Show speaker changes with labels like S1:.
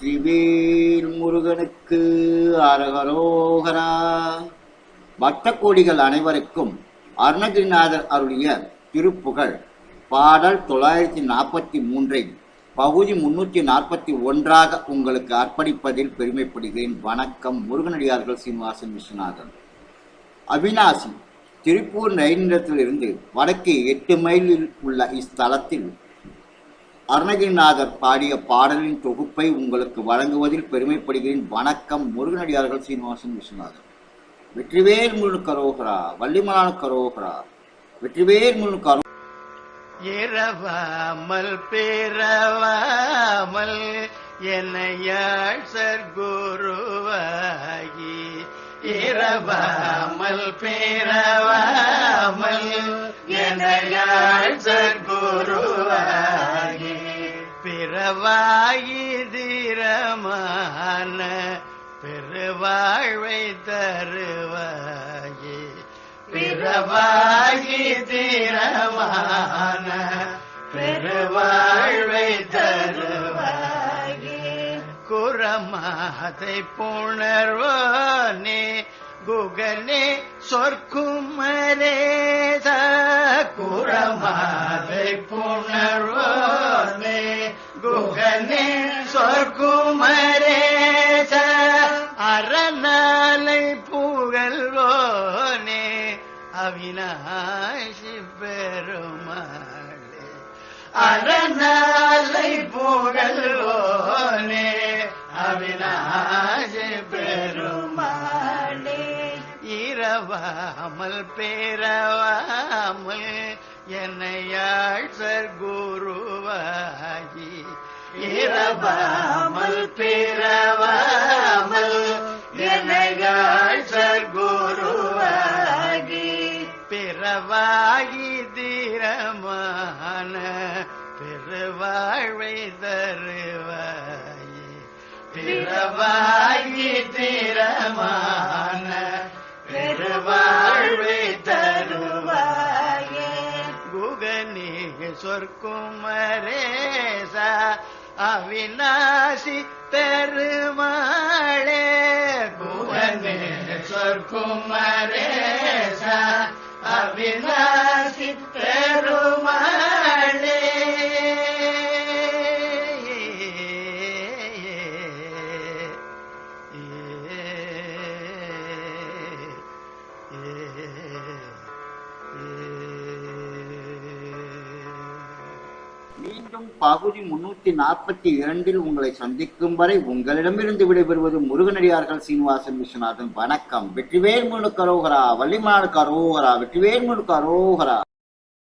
S1: வெற்றிவேல் முருகனுக்கு அரகரோகரா. பக்த கோடிகள் அனைவருக்கும் அருணகிரிநாதர் அருளிய திருப்புகழ். பாடல் தொள்ளாயிரத்தி நாற்பத்தி மூன்றை பகுதி முன்னூற்றி நாற்பத்தி ஒன்றாக உங்களுக்கு அர்ப்பணிப்பதில் பெருமைப்படுகிறேன். வணக்கம் முருகனடியார்கள் சீனிவாசன் விஸ்வநாதன். அவினாசி திருப்பூர் ரயில் நிலையத்திலிருந்து வடக்கே எட்டு மைலில் உள்ள இஸ்தலத்தில் அருணகிரிநாதர் பாடிய பாடலின் தொகுப்பை உங்களுக்கு வழங்குவதில் பெருமைப்படுகிறேன். வணக்கம் முருகனடியார்கள் சீனிவாசன் விஸ்வநாதன் வெற்றிவேல் முழு கரோகரா வள்ளிமலான கரோகரா வெற்றிவேல் முழு கரோ
S2: இரவாமல் பேரவாமல் என்னையாள் சர்க்குருவாகி. இரவாமல் பேரவாமல் என்னையாள் பிறவாயி பெருவாழ்வை தருவாயே. பிறவாயி தீரமான பெருவாழ்வை தருவாயே. குரமாதை புணர்வோ புணர்வோனே குகனே சொற்குமரேத குரமா குகனே சொற்குமரேத அரணாலை புகழ்வோனே அவினாசி பெருமாளே. அரணாலை புகழ்வோனே அவினாசி பெருமாளே. இரவாமல் பேரவாமல் என்னையாள் சர்குருவாகி இரவாமல் பிறவாமல் என்னையாள் சர்க்குருவாகி பிறவாகி தீரமான பெருவாழ்வை தருவாயே. பிறவாகி தீரமான பெருவாழ்வை தருவாயே. குகனே சொற்குமரேசா அவிநாசி பெருமாளே குகனே சொற்குமரேசா அவிநாசி பெருமாளே
S1: மீண்டும் பகுதி முன்னூத்தி நாற்பத்தி இரண்டில் உங்களை சந்திக்கும் வரை உங்களிடமிருந்து விடைபெறுவது முருகனடியார்கள் சீனிவாசன் விஸ்வநாதன். வணக்கம். வெற்றிவேல் முழு கரோகரா. வள்ளிமாள் கரோகரா. வெற்றிவேல் முழு கரோகரா.